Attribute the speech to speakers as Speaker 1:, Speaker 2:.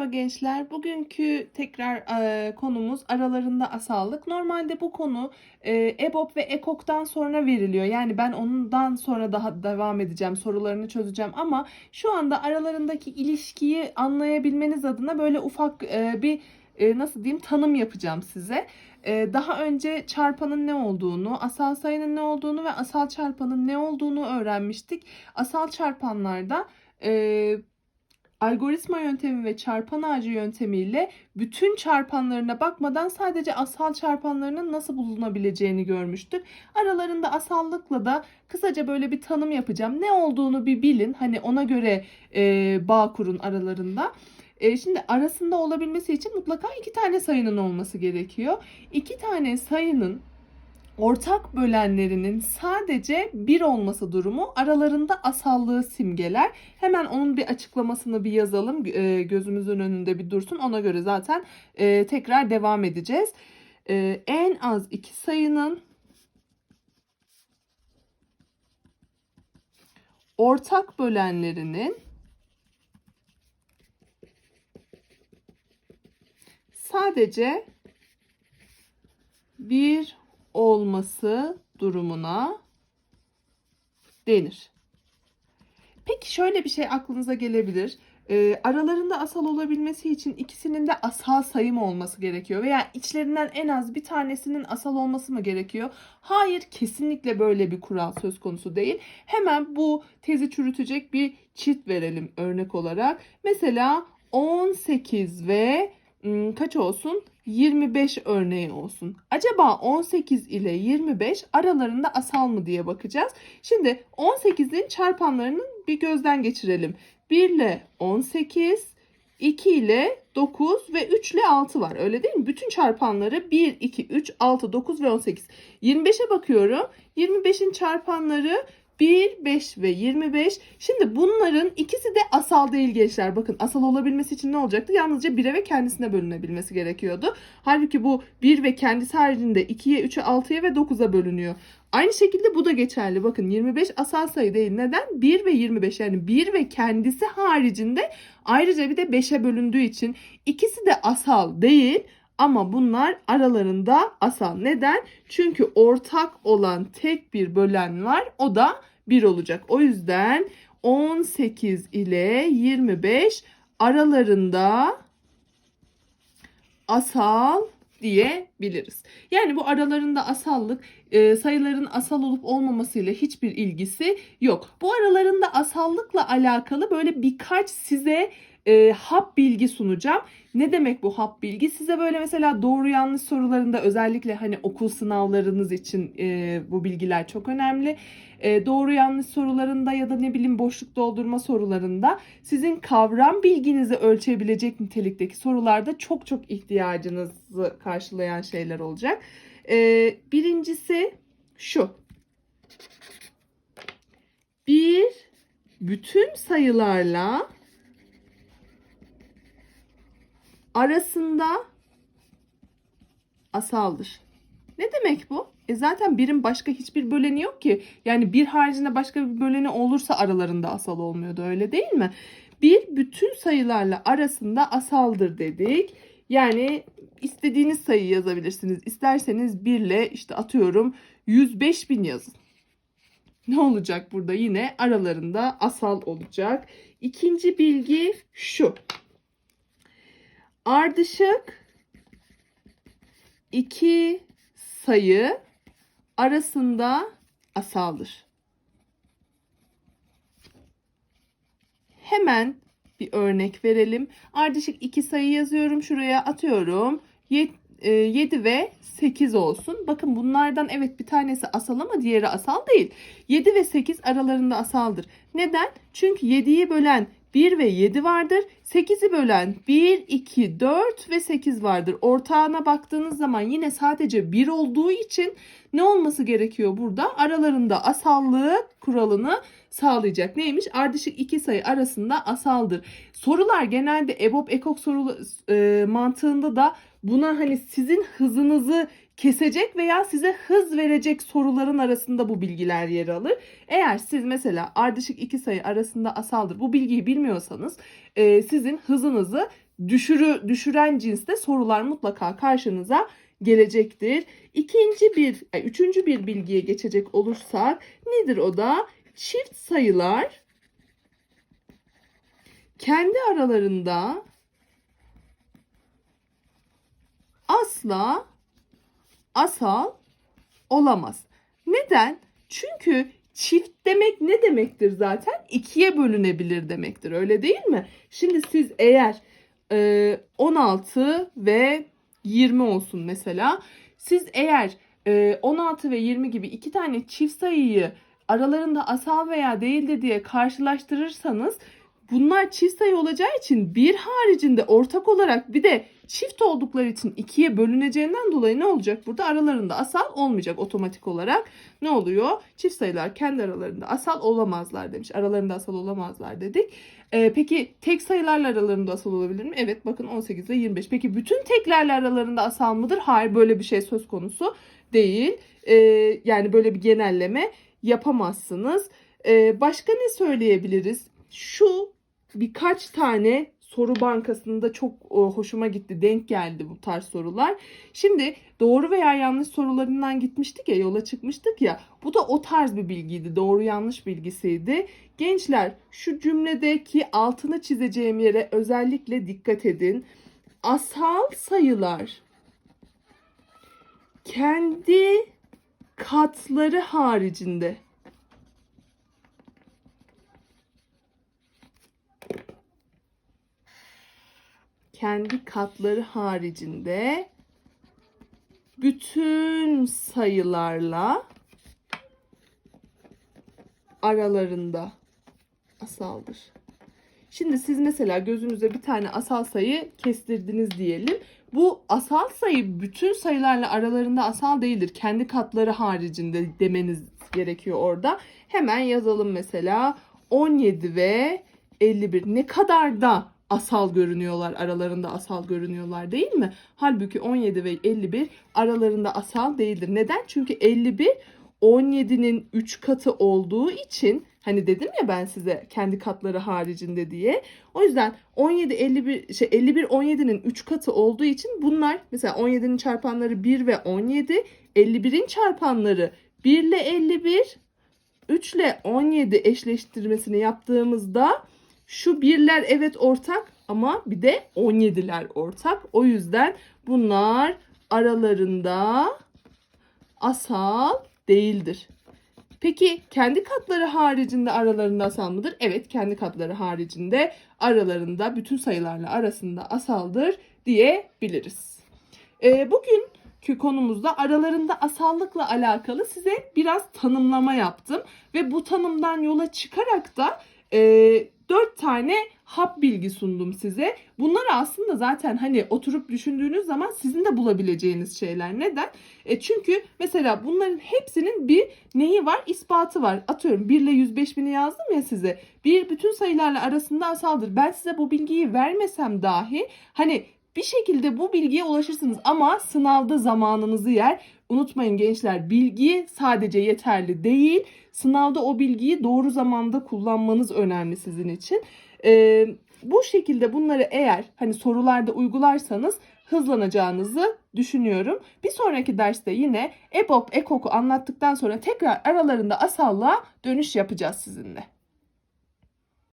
Speaker 1: Merhaba gençler. Bugünkü tekrar e, konumuz aralarında asallık. Normalde bu konu e, EBOB ve EKOK'tan sonra veriliyor. Yani ben ondan sonra daha devam edeceğim, sorularını çözeceğim. Ama şu anda aralarındaki ilişkiyi anlayabilmeniz adına böyle ufak e, bir e, nasıl diyeyim tanım yapacağım size. E, daha önce çarpanın ne olduğunu, asal sayının ne olduğunu ve asal çarpanın ne olduğunu öğrenmiştik. Asal çarpanlarda e, algoritma yöntemi ve çarpan ağacı yöntemiyle bütün çarpanlarına bakmadan sadece asal çarpanlarının nasıl bulunabileceğini görmüştük. Aralarında asallıkla da kısaca böyle bir tanım yapacağım. Ne olduğunu bir bilin. Hani ona göre e, bağ kurun aralarında. E, şimdi arasında olabilmesi için mutlaka iki tane sayının olması gerekiyor. İki tane sayının ortak bölenlerinin sadece bir olması durumu aralarında asallığı simgeler. Hemen onun bir açıklamasını bir yazalım. E, gözümüzün önünde bir dursun. Ona göre zaten e, tekrar devam edeceğiz. E, en az iki sayının ortak bölenlerinin sadece bir olması durumuna denir. Peki şöyle bir şey aklınıza gelebilir. E, aralarında asal olabilmesi için ikisinin de asal sayım olması gerekiyor veya içlerinden en az bir tanesinin asal olması mı gerekiyor? Hayır, kesinlikle böyle bir kural söz konusu değil. Hemen bu tezi çürütecek bir çift verelim örnek olarak. Mesela 18 ve ım, kaç olsun? 25 örneği olsun. Acaba 18 ile 25 aralarında asal mı diye bakacağız. Şimdi 18'in çarpanlarını bir gözden geçirelim. 1 ile 18, 2 ile 9 ve 3 ile 6 var. Öyle değil mi? Bütün çarpanları 1, 2, 3, 6, 9 ve 18. 25'e bakıyorum. 25'in çarpanları 1, 5 ve 25. Şimdi bunların ikisi de asal değil gençler. Bakın asal olabilmesi için ne olacaktı? Yalnızca 1'e ve kendisine bölünebilmesi gerekiyordu. Halbuki bu 1 ve kendisi haricinde 2'ye, 3'e, 6'ya ve 9'a bölünüyor. Aynı şekilde bu da geçerli. Bakın 25 asal sayı değil. Neden? 1 ve 25 yani 1 ve kendisi haricinde ayrıca bir de 5'e bölündüğü için ikisi de asal değil. Ama bunlar aralarında asal. Neden? Çünkü ortak olan tek bir bölen var. O da 1 olacak. O yüzden 18 ile 25 aralarında asal diyebiliriz. Yani bu aralarında asallık e, sayıların asal olup olmamasıyla hiçbir ilgisi yok. Bu aralarında asallıkla alakalı böyle birkaç size e, hap bilgi sunacağım. Ne demek bu hap bilgi? Size böyle mesela doğru yanlış sorularında özellikle hani okul sınavlarınız için e, bu bilgiler çok önemli. E, doğru yanlış sorularında ya da ne bileyim boşluk doldurma sorularında sizin kavram bilginizi ölçebilecek nitelikteki sorularda çok çok ihtiyacınızı karşılayan şeyler olacak. E, birincisi şu. Bir bütün sayılarla arasında asaldır. Ne demek bu? E zaten birin başka hiçbir böleni yok ki. Yani bir haricinde başka bir böleni olursa aralarında asal olmuyordu öyle değil mi? Bir bütün sayılarla arasında asaldır dedik. Yani istediğiniz sayıyı yazabilirsiniz. İsterseniz 1 ile işte atıyorum 105 bin yazın. Ne olacak burada? Yine aralarında asal olacak. İkinci bilgi şu. Ardışık iki sayı arasında asaldır. Hemen bir örnek verelim. Ardışık iki sayı yazıyorum. Şuraya atıyorum. 7 ve 8 olsun. Bakın bunlardan evet bir tanesi asal ama diğeri asal değil. 7 ve 8 aralarında asaldır. Neden? Çünkü 7'yi bölen 1 ve 7 vardır. 8'i bölen 1, 2, 4 ve 8 vardır. Ortağına baktığınız zaman yine sadece 1 olduğu için ne olması gerekiyor burada? Aralarında asallığı kuralını sağlayacak. Neymiş? Ardışık iki sayı arasında asaldır. Sorular genelde EBOB ekok soru e, mantığında da buna hani sizin hızınızı kesecek veya size hız verecek soruların arasında bu bilgiler yer alır. Eğer siz mesela ardışık iki sayı arasında asaldır bu bilgiyi bilmiyorsanız e, sizin hızınızı düşürü düşüren cinste sorular mutlaka karşınıza gelecektir. İkinci bir, e, üçüncü bir bilgiye geçecek olursak nedir o da? Çift sayılar kendi aralarında asla asal olamaz. Neden? Çünkü çift demek ne demektir zaten? İkiye bölünebilir demektir. Öyle değil mi? Şimdi siz eğer e, 16 ve 20 olsun mesela. Siz eğer e, 16 ve 20 gibi iki tane çift sayıyı aralarında asal veya değildir diye karşılaştırırsanız bunlar çift sayı olacağı için bir haricinde ortak olarak bir de çift oldukları için ikiye bölüneceğinden dolayı ne olacak burada? Aralarında asal olmayacak otomatik olarak. Ne oluyor? Çift sayılar kendi aralarında asal olamazlar demiş. Aralarında asal olamazlar dedik. Ee, peki tek sayılarla aralarında asal olabilir mi? Evet bakın 18 ve 25. Peki bütün teklerle aralarında asal mıdır? Hayır böyle bir şey söz konusu değil. Ee, yani böyle bir genelleme yapamazsınız. Ee, başka ne söyleyebiliriz? Şu birkaç tane soru bankasında çok e, hoşuma gitti. Denk geldi bu tarz sorular. Şimdi doğru veya yanlış sorularından gitmiştik ya yola çıkmıştık ya. Bu da o tarz bir bilgiydi. Doğru yanlış bilgisiydi. Gençler şu cümledeki altını çizeceğim yere özellikle dikkat edin. Asal sayılar kendi katları haricinde kendi katları haricinde bütün sayılarla aralarında asaldır. Şimdi siz mesela gözünüze bir tane asal sayı kestirdiniz diyelim. Bu asal sayı bütün sayılarla aralarında asal değildir. Kendi katları haricinde demeniz gerekiyor orada. Hemen yazalım mesela 17 ve 51 ne kadar da asal görünüyorlar, aralarında asal görünüyorlar değil mi? Halbuki 17 ve 51 aralarında asal değildir. Neden? Çünkü 51 17'nin 3 katı olduğu için hani dedim ya ben size kendi katları haricinde diye. O yüzden 17 51 şey 51 17'nin 3 katı olduğu için bunlar mesela 17'nin çarpanları 1 ve 17, 51'in çarpanları 1 ile 51, 3 ile 17 eşleştirmesini yaptığımızda şu birler evet ortak ama bir de 17'ler ortak. O yüzden bunlar aralarında asal değildir. Peki kendi katları haricinde aralarında asal mıdır? Evet kendi katları haricinde aralarında bütün sayılarla arasında asaldır diyebiliriz. Ee, bugünkü konumuzda aralarında asallıkla alakalı size biraz tanımlama yaptım. Ve bu tanımdan yola çıkarak da e, 4 tane hap bilgi sundum size. Bunlar aslında zaten hani oturup düşündüğünüz zaman sizin de bulabileceğiniz şeyler. Neden? E çünkü mesela bunların hepsinin bir neyi var? İspatı var. Atıyorum 1 ile 105 bini yazdım ya size. Bir bütün sayılarla arasında asaldır. Ben size bu bilgiyi vermesem dahi hani bir şekilde bu bilgiye ulaşırsınız ama sınavda zamanınızı yer. Unutmayın gençler bilgi sadece yeterli değil. Sınavda o bilgiyi doğru zamanda kullanmanız önemli sizin için. Ee, bu şekilde bunları eğer hani sorularda uygularsanız hızlanacağınızı düşünüyorum. Bir sonraki derste yine EBOB, EKOK'u anlattıktan sonra tekrar aralarında asallığa dönüş yapacağız sizinle.